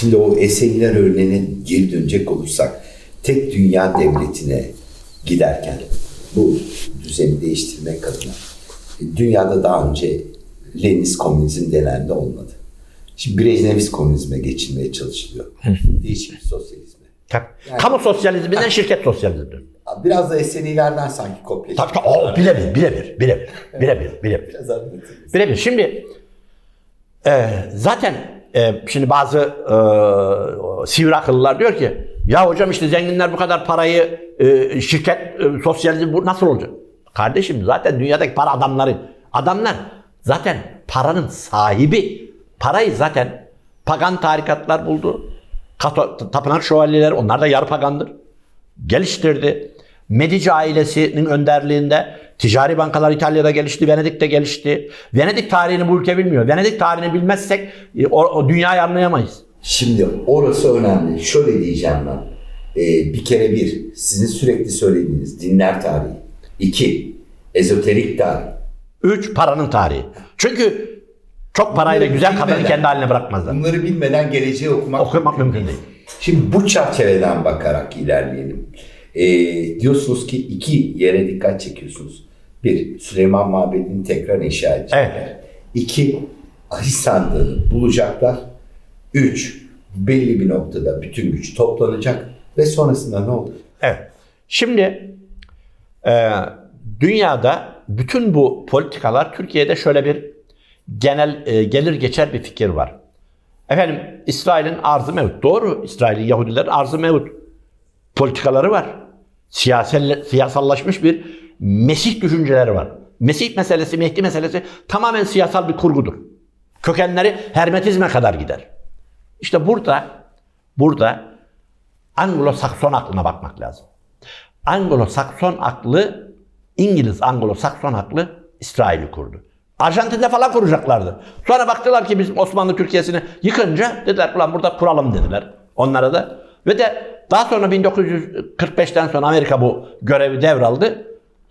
Şimdi o Esenyler örneğine geri dönecek olursak tek dünya devletine giderken bu düzeni değiştirmek adına e, dünyada daha önce Leninist komünizm denen de olmadı. Şimdi Brejnevist komünizme geçilmeye çalışılıyor. Değişik bir sosyalizme. Tabii. Kamu sosyalizminden şirket sosyalizmi. Biraz da Esenilerden sanki kopya. Tabii tabii. O, birebir, birebir, birebir, birebir, birebir. Biraz anlatırız. Birebir. Şimdi e, zaten e, şimdi bazı e, sivri akıllılar diyor ki ya hocam işte zenginler bu kadar parayı e, şirket e, sosyalizm bu nasıl olacak? Kardeşim zaten dünyadaki para adamları. Adamlar zaten paranın sahibi. Parayı zaten pagan tarikatlar buldu. Kato, tapınak şövalyeleri onlar da yarı pagandır. Geliştirdi. Medici ailesinin önderliğinde ticari bankalar İtalya'da gelişti, Venedik'te gelişti. Venedik tarihini bu ülke bilmiyor. Venedik tarihini bilmezsek e, o, o dünyayı anlayamayız. Şimdi orası önemli. Şöyle diyeceğim ben. Ee, bir kere bir, sizin sürekli söylediğiniz dinler tarihi. İki, ezoterik tarih. Üç, paranın tarihi. Çünkü çok parayla Bunları güzel kadını kendi haline bırakmazlar. Bunları bilmeden geleceği okumak, Okumak mümkün değil. Şimdi bu çerçeveden bakarak ilerleyelim. Ee, diyorsunuz ki iki yere dikkat çekiyorsunuz. Bir, Süleyman Mabedi'ni tekrar inşa edecekler. Evet. İki, ahis sandığını bulacaklar. Üç, belli bir noktada bütün güç toplanacak ve sonrasında ne olur? Evet. Şimdi e, dünyada bütün bu politikalar Türkiye'de şöyle bir genel e, gelir geçer bir fikir var. Efendim İsrail'in arzı mevcut. Doğru. İsrail'in Yahudilerin arzı mevcut. Politikaları var. Siyasel, siyasallaşmış bir Mesih düşünceleri var. Mesih meselesi, Mehdi meselesi tamamen siyasal bir kurgudur. Kökenleri Hermetizme kadar gider. İşte burada burada Anglo-Sakson aklına bakmak lazım. Anglo-Sakson aklı, İngiliz Anglo-Sakson aklı İsrail'i kurdu. Arjantin'de falan kuracaklardı. Sonra baktılar ki bizim Osmanlı Türkiye'sini yıkınca dediler ulan burada kuralım dediler onlara da. Ve de daha sonra 1945'ten sonra Amerika bu görevi devraldı.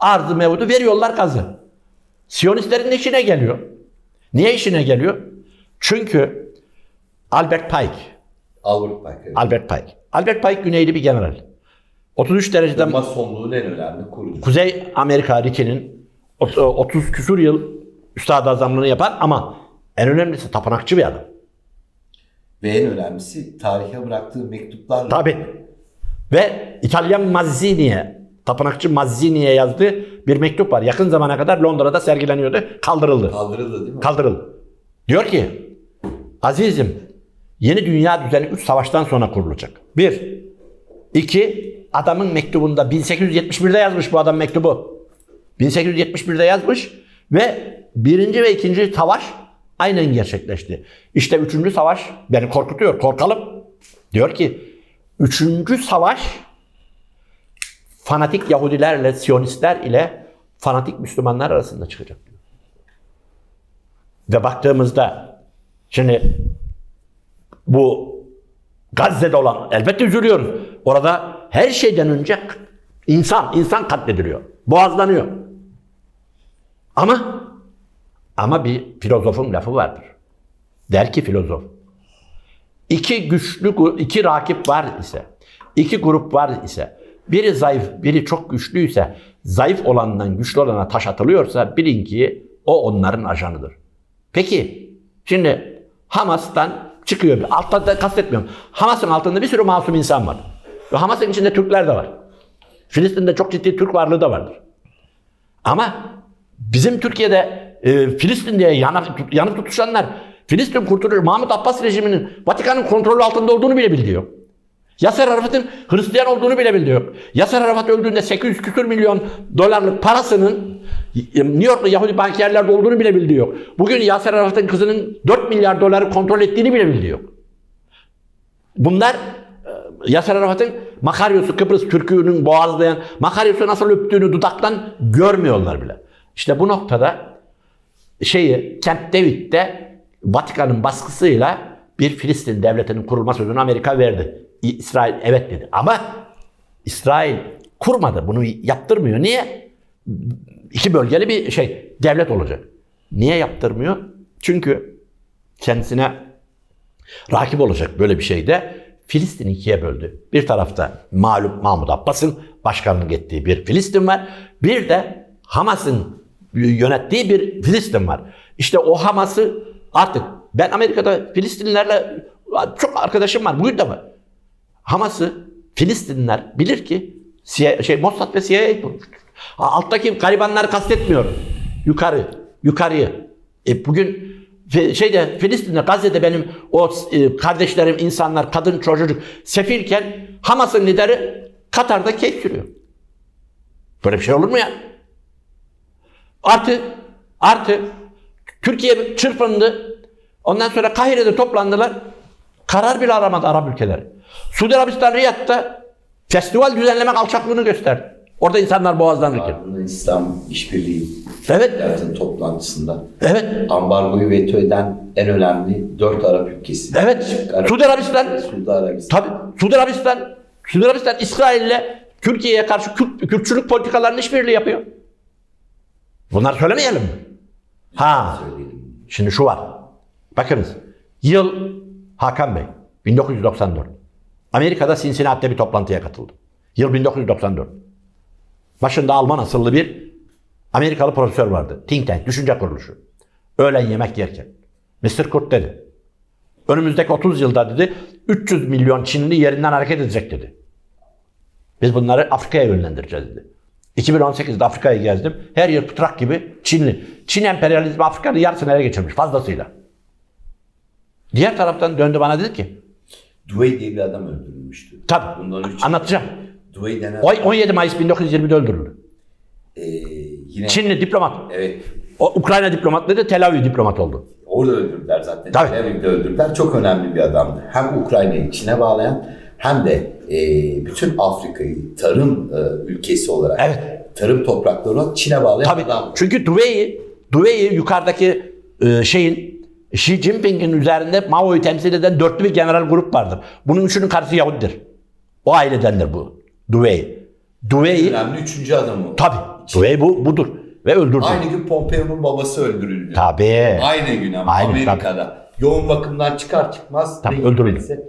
Arzı mevudu veriyorlar gazı. Siyonistlerin işine geliyor. Niye işine geliyor? Çünkü Albert Pike, Avrupa. Albert Pike. Albert Pike güneyli bir general. 33 derecede Masonluğun en önemli kurucusu. Kuzey Amerika Riki'nin 30 küsur yıl üstad azamlığını yapan ama en önemlisi tapınakçı bir adam. Ve en önemlisi tarihe bıraktığı mektuplarla Tabi. Ve İtalyan Mazzini'ye, tapınakçı Mazzini'ye yazdığı bir mektup var. Yakın zamana kadar Londra'da sergileniyordu. Kaldırıldı. kaldırıldı değil mi? Kaldırıldı. Diyor ki, azizim yeni dünya düzeni 3 savaştan sonra kurulacak. Bir. iki adamın mektubunda 1871'de yazmış bu adam mektubu. 1871'de yazmış ve birinci ve ikinci savaş aynen gerçekleşti. İşte üçüncü savaş beni korkutuyor. Korkalım. Diyor ki üçüncü savaş fanatik Yahudilerle, Siyonistler ile fanatik Müslümanlar arasında çıkacak diyor. Ve baktığımızda şimdi bu Gazze'de olan elbette üzülüyoruz. Orada her şeyden önce insan, insan katlediliyor. Boğazlanıyor. Ama ama bir filozofun lafı vardır. Der ki filozof. İki güçlü, iki rakip var ise, iki grup var ise, biri zayıf, biri çok güçlüyse, zayıf olandan güçlü olana taş atılıyorsa bilin ki o onların ajanıdır. Peki, şimdi Hamas'tan çıkıyor. Altta da kastetmiyorum. Hamas'ın altında bir sürü masum insan var. Ve Hamas'ın içinde Türkler de var. Filistin'de çok ciddi Türk varlığı da vardır. Ama bizim Türkiye'de e, Filistin diye yanıp, yanıp tutuşanlar Filistin kurtuluş Mahmut Abbas rejiminin Vatikan'ın kontrolü altında olduğunu bile biliyor. Yasser Arafat'ın Hristiyan olduğunu bile biliyor. Yasser Arafat öldüğünde 800 küsür milyon dolarlık parasının New York'ta Yahudi bankiyerlerde olduğunu bile biliyor. Bugün Yasser Arafat'ın kızının 4 milyar doları kontrol ettiğini bile biliyor. Bunlar e, Yasser Arafat'ın Makaryos'u Kıbrıs Türk'ünün boğazlayan Makaryos'u nasıl öptüğünü dudaktan görmüyorlar bile. İşte bu noktada şeyi Camp David'de Vatikan'ın baskısıyla bir Filistin devletinin kurulma sözünü Amerika verdi. İsrail evet dedi. Ama İsrail kurmadı. Bunu yaptırmıyor. Niye? İki bölgeli bir şey devlet olacak. Niye yaptırmıyor? Çünkü kendisine Rakip olacak böyle bir şeyde Filistin'i ikiye böldü. Bir tarafta malum Mahmut Abbas'ın başkanlık ettiği bir Filistin var. Bir de Hamas'ın yönettiği bir Filistin var. İşte o Hamas'ı artık ben Amerika'da Filistinlerle çok arkadaşım var. Bugün de var. Hamas'ı Filistinliler bilir ki CIA, şey Mossad ve CIA kurmuştur. Alttaki garibanları kastetmiyorum. Yukarı, yukarıyı. E bugün şeyde Filistin'de Gazze'de benim o e, kardeşlerim insanlar kadın çocuk sefilken Hamas'ın lideri Katar'da keyif sürüyor. Böyle bir şey olur mu ya? Artı artı Türkiye çırpındı. Ondan sonra Kahire'de toplandılar. Karar bile aramadı Arap ülkeleri. Suudi Arabistan Riyad'da festival düzenlemek alçaklığını gösterdi. Orada insanlar boğazlanırken. Ardından İslam İşbirliği Evet, Devletin toplantısında evet, ambargoyu veto eden en önemli dört Arap ülkesi. evet. Arap- Suudi Arabistan Suudi Arabistan. Tabii Suudi Arabistan, Suudi Arabistan İsrail'le Türkiye'ye karşı Kürt, Kürtçülük politikalarının işbirliği yapıyor. Bunları söylemeyelim mi? Ha, şimdi şu var. Bakınız, yıl Hakan Bey, 1994. Amerika'da Cincinnati'de bir toplantıya katıldı. Yıl 1994. Başında Alman asıllı bir Amerikalı profesör vardı. Think Tank, düşünce kuruluşu. Öğlen yemek yerken. Mr. Kurt dedi. Önümüzdeki 30 yılda dedi 300 milyon Çinli yerinden hareket edecek dedi. Biz bunları Afrika'ya yönlendireceğiz dedi. 2018'de Afrika'yı gezdim. Her yer pıtrak gibi Çinli. Çin emperyalizmi Afrika'nın yarısını ele geçirmiş fazlasıyla. Diğer taraftan döndü bana dedi ki Dwayne diye bir adam öldürülmüştü. tabii Bundan üç anlatacağım. Dwayne denen O 17 Mayıs 1920'de öldürüldü. e, yine Çinli diplomat. evet O Ukrayna diplomatları Tel Aviv diplomat oldu. orada öldürdüler zaten. Tabii. Tel Aviv'de öldürdüler. Çok önemli bir adamdı. Hem Ukrayna'yı Çin'e bağlayan hem de e, bütün Afrika'yı tarım e, ülkesi olarak Evet. tarım toprakları olarak Çin'e bağlayan Tabii. adam. Çünkü Duvey'i, Duvey'i yukarıdaki e, şeyin Xi Jinping'in üzerinde Mao'yu temsil eden dörtlü bir general grup vardır. Bunun üçünün karısı Yahudidir. O ailedendir bu. Duvey. Duvey'i Önemli üçüncü adamı. tabii. Duvey bu budur ve öldürdü. Aynı gün Pompeo'nun babası öldürüldü. Tabii. Aynı gün ama Aynı, Amerika'da. Yoğun bakımdan çıkar çıkmaz Tabii, ne öldürüldü.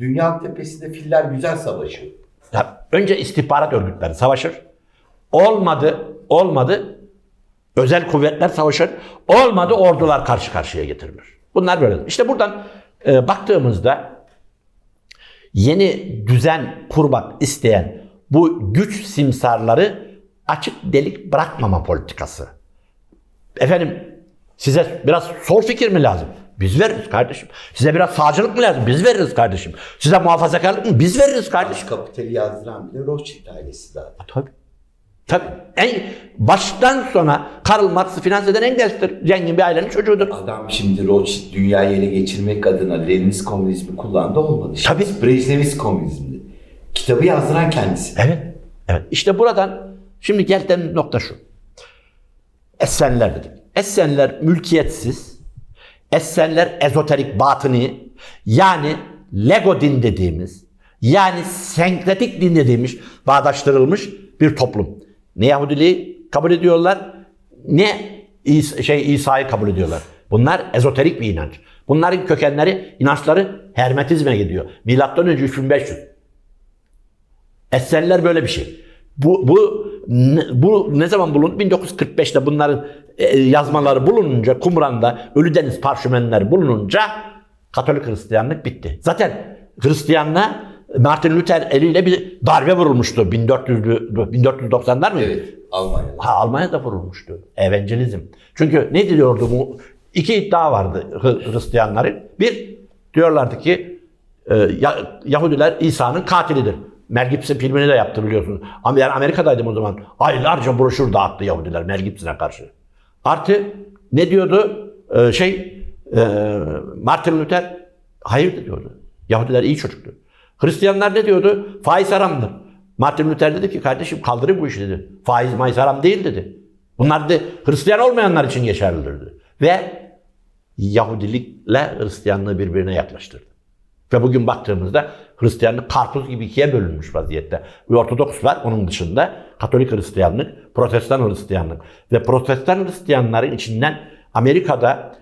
Dünyanın tepesinde filler güzel savaşıyor. Ya, önce istihbarat örgütleri savaşır. Olmadı, olmadı. Özel kuvvetler savaşır. Olmadı ordular karşı karşıya getirilir. Bunlar böyle. İşte buradan e, baktığımızda yeni düzen kurmak isteyen bu güç simsarları açık delik bırakmama politikası. Efendim size biraz sol fikir mi lazım? Biz veririz kardeşim. Size biraz sağcılık mı lazım? Biz veririz kardeşim. Size muhafazakarlık mı? Biz veririz kardeşim. Kapitali yazdıran bile Rothschild ailesi zaten. Tabii. Tabii. En baştan sona Karl Marx'ı finanse eden Engels'tir. Zengin bir ailenin çocuğudur. Adam şimdi Rothschild dünyayı ele geçirmek adına Leninist komünizmi kullandı olmadı. Tabii. Şimdi Brejnevist komünizmdi. Kitabı yazdıran kendisi. Evet. Evet. İşte buradan şimdi geldiğimiz nokta şu. Essenler dedik. Essenler mülkiyetsiz. Essenler ezoterik batıni. Yani Lego din dediğimiz yani senkretik din dediğimiz bağdaştırılmış bir toplum. Ne Yahudiliği kabul ediyorlar ne İsa, şey İsa'yı kabul ediyorlar. Bunlar ezoterik bir inanç. Bunların kökenleri, inançları Hermetizme gidiyor. Milattan önce 3500. Essenler böyle bir şey. Bu, bu, ne, bu ne zaman bulundu? 1945'te bunların e, yazmaları bulununca, Kumran'da Ölüdeniz parşömenleri bulununca Katolik Hristiyanlık bitti. Zaten Hristiyanlığa Martin Luther eliyle bir darbe vurulmuştu 1400'lü 1490'lar mı? Evet. Almanya'da. Ha, Almanya'da vurulmuştu. Evangelizm. Çünkü ne diyordu bu? İki iddia vardı Hristiyanların. Bir, diyorlardı ki e, Ya- Yahudiler İsa'nın katilidir. Mel Gibson filmini de yaptı biliyorsunuz. Ben Amerika'daydım o zaman. Aylarca broşür dağıttı Yahudiler Mel Gibson'a karşı. Artı ne diyordu? E, şey e, Martin Luther hayır diyordu. Yahudiler iyi çocuktu. Hristiyanlar ne diyordu? Faiz haramdır. Martin Luther dedi ki kardeşim kaldırın bu işi dedi. Faiz maiz haram değil dedi. Bunlar dedi Hristiyan olmayanlar için geçerlidir dedi. Ve Yahudilikle Hristiyanlığı birbirine yaklaştırdı. Ve bugün baktığımızda Hristiyanlık karpuz gibi ikiye bölünmüş vaziyette. Bir Ortodoks var onun dışında Katolik Hristiyanlık, Protestan Hristiyanlık. Ve Protestan Hristiyanların içinden Amerika'da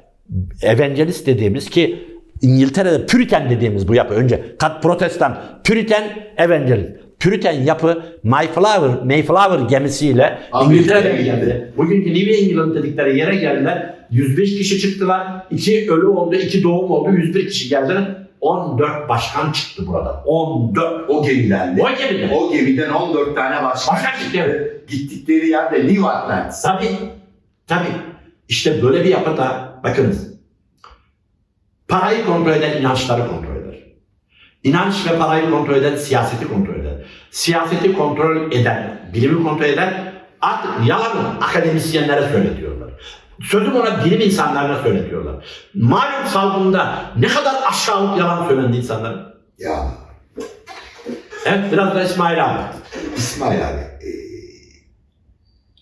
evangelist dediğimiz ki İngiltere'de Püriten dediğimiz bu yapı önce kat protestan Püriten Evangel Püriten yapı Mayflower, Mayflower gemisiyle İngiltere'ye geldi. Bugünkü New England dedikleri yere geldiler. 105 kişi çıktılar. 2 ölü oldu, 2 doğum oldu. 101 kişi geldiler. 14 başkan çıktı burada. 14. O gemiden de. O gemiden. O gemiden 14 tane başkan. Başkan çıktı. evet. Gittikleri yerde New Atlantis. Tabii. Tabii. İşte böyle bir yapıda bakınız. Parayı kontrol eden inançları kontrol eder. İnanç ve parayı kontrol eden siyaseti kontrol eder. Siyaseti kontrol eden, bilimi kontrol eden artık yalanı akademisyenlere söyletiyorlar. Sözüm ona bilim insanlarına söyletiyorlar. Malum salgında ne kadar aşağılık yalan söylendi insanlara. Ya Evet biraz da İsmail abi. İsmail abi, e,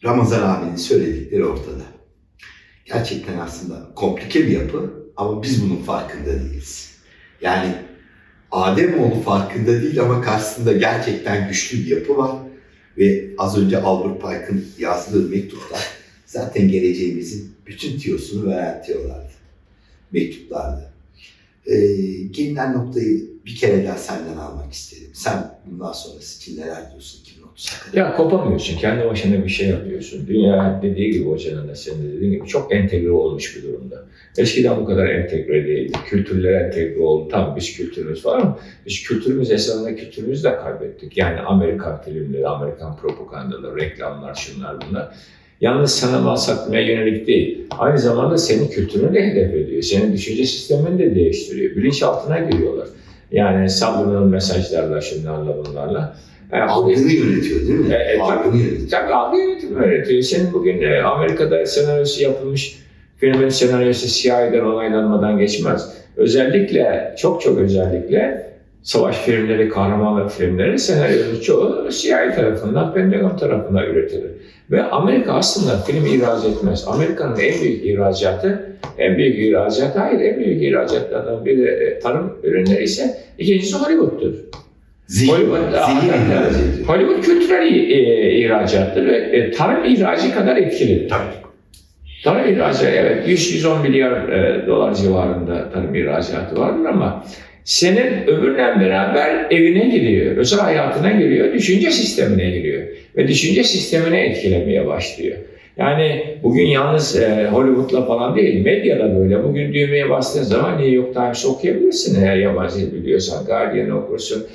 Ramazan abinin söyledikleri ortada. Gerçekten aslında komplike bir yapı ama biz bunun farkında değiliz. Yani Ademoğlu farkında değil ama karşısında gerçekten güçlü bir yapı var. Ve az önce Albert Pike'ın yazdığı mektuplar zaten geleceğimizin bütün tiyosunu veren tiyolardı. Mektuplardı. Ee, gelinen noktayı bir kere daha senden almak istedim. Sen bundan sonrası için neler diyorsun 2030'a kadar? Ya kopamıyorsun. Kendi başına bir şey yapıyorsun. Dünya dediği gibi hocanın da senin de dediğin gibi çok entegre olmuş bir durumda. Eskiden bu kadar entegre değildi. Kültürler entegre oldu. Tamam biz kültürümüz var ama biz kültürümüz esasında kültürümüzü de kaybettik. Yani Amerikan filmleri, Amerikan propagandaları, reklamlar, şunlar bunlar. Yalnız sana mal satmaya yönelik değil. Aynı zamanda senin kültürünü de hedef ediyor. Senin düşünce sistemini de değiştiriyor. Bilinçaltına giriyorlar. Yani subliminal mesajlarla, şunlarla bunlarla. Bu- Algını yönetiyor değil mi? E, e, Algını yönetiyor. tabii algı yönetimi öğretiyor. Senin bugün e, Amerika'da senaryosu yapılmış filmin senaryosu CIA'den onaylanmadan geçmez. Özellikle, çok çok özellikle savaş filmleri, kahramanlık filmleri senaryosu çoğu CIA tarafından, Pentagon tarafından üretilir. Ve Amerika aslında film ihraç etmez. Amerika'nın en büyük ihracatı, en büyük ihracatı, hayır en büyük ihracatlardan biri e, tarım ürünleri ise ikincisi Hollywood'tur. Zihin, Hollywood, zihin. Hollywood kültürel e, ihracattır ve e, tarım ihracı kadar etkilidir. Tabii. Tarım ihracı evet 100-110 milyar e, dolar civarında tarım ihracatı vardır ama senin öbürle beraber evine giriyor, özel hayatına giriyor, düşünce sistemine giriyor ve düşünce sistemine etkilemeye başlıyor. Yani bugün yalnız e, Hollywood'la falan değil, medyada böyle. Bugün düğmeye bastığın zaman New York Times'ı okuyabilirsin eğer yabancı dil biliyorsan. Guardian'ı okursun,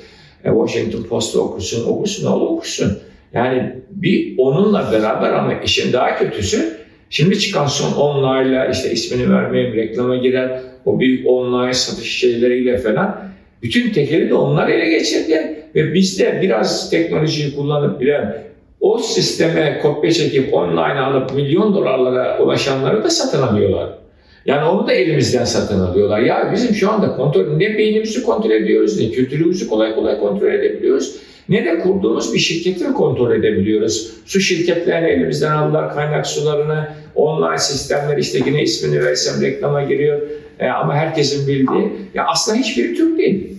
e, Washington Post'u okursun, okursun, oğlu okursun. Yani bir onunla beraber ama işin daha kötüsü şimdi çıkan son online'la işte ismini vermeyeyim reklama girer o büyük online satış şeyleriyle falan bütün tekeri de onlar ele geçirdi ve biz de biraz teknolojiyi kullanıp bilen o sisteme kopya çekip online alıp milyon dolarlara ulaşanları da satın alıyorlar. Yani onu da elimizden satın alıyorlar. Ya bizim şu anda kontrol, ne beynimizi kontrol ediyoruz, ne kültürümüzü kolay kolay kontrol edebiliyoruz, ne de kurduğumuz bir şirketi kontrol edebiliyoruz. Su şirketlerini elimizden aldılar, kaynak sularını, online sistemler işte yine ismini versem reklama giriyor. E, ama herkesin bildiği, ya aslında hiçbiri Türk değil.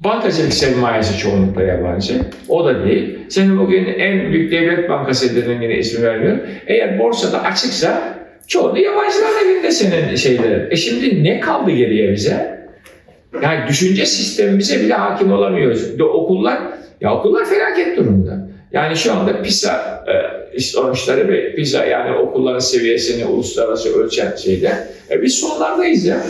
Bankacılık sermayesi çoğunlukla yabancı. O da değil. Senin bugün en büyük devlet bankası dediğin yine ismi vermiyor. Eğer borsada açıksa çoğu da yabancıların elinde senin şeylerin. E şimdi ne kaldı geriye bize? Yani düşünce sistemimize bile hakim olamıyoruz. De okullar, ya okullar felaket durumda. Yani şu anda PISA e, sonuçları ve PISA yani okulların seviyesini uluslararası ölçen şeyde e, biz sonlardayız ya.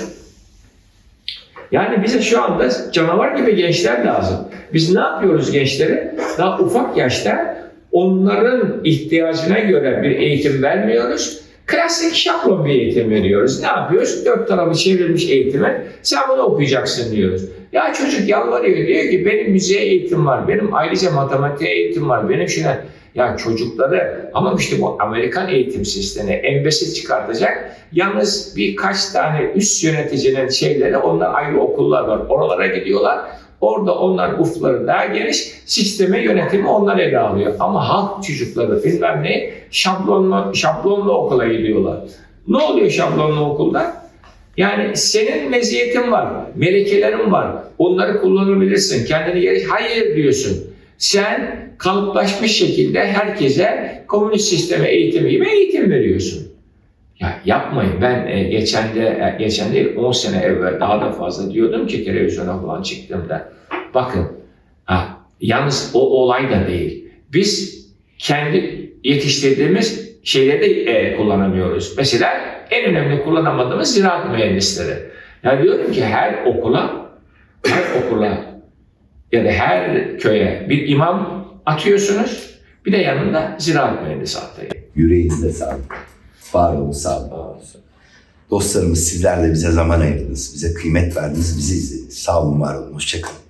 Yani bize şu anda canavar gibi gençler lazım. Biz ne yapıyoruz gençlere? Daha ufak yaşta onların ihtiyacına göre bir eğitim vermiyoruz. Klasik şablon bir eğitim veriyoruz. Ne yapıyoruz? Dört tarafı çevrilmiş eğitime sen bunu okuyacaksın diyoruz. Ya çocuk yalvarıyor diyor ki benim müziğe eğitim var, benim ayrıca matematiğe eğitim var, benim şuna... Ya çocukları ama işte bu Amerikan eğitim sistemi en basit çıkartacak. Yalnız birkaç tane üst yöneticinin şeyleri onlar ayrı okullar var. Oralara gidiyorlar. Orada onlar ufları daha geniş. Sisteme yönetimi onlar ele alıyor. Ama halk çocukları bilmem ne şablonlu, şablonlu okula gidiyorlar. Ne oluyor şablonlu okulda? Yani senin meziyetin var, melekelerin var. Onları kullanabilirsin. Kendini geri... Hayır diyorsun. Sen kalıplaşmış şekilde herkese komünist sisteme eğitimi gibi eğitim veriyorsun. Ya yapmayın. Ben e, geçen de e, geçen değil 10 sene evvel daha da fazla diyordum ki televizyona falan çıktığımda. Bakın ha, yalnız o olay da değil. Biz kendi yetiştirdiğimiz şeyleri de e, kullanamıyoruz. Mesela en önemli kullanamadığımız ziraat mühendisleri. Ya diyorum ki her okula her okula ya da her köye bir imam atıyorsunuz. Bir de yanında ziraat mühendisi atayın. Yüreğinize sağlık. Var olun sağ olun. Dostlarımız sizler de bize zaman ayırdınız. Bize kıymet verdiniz. Bizi izlediniz. Sağ olun var olun. Hoşçakalın.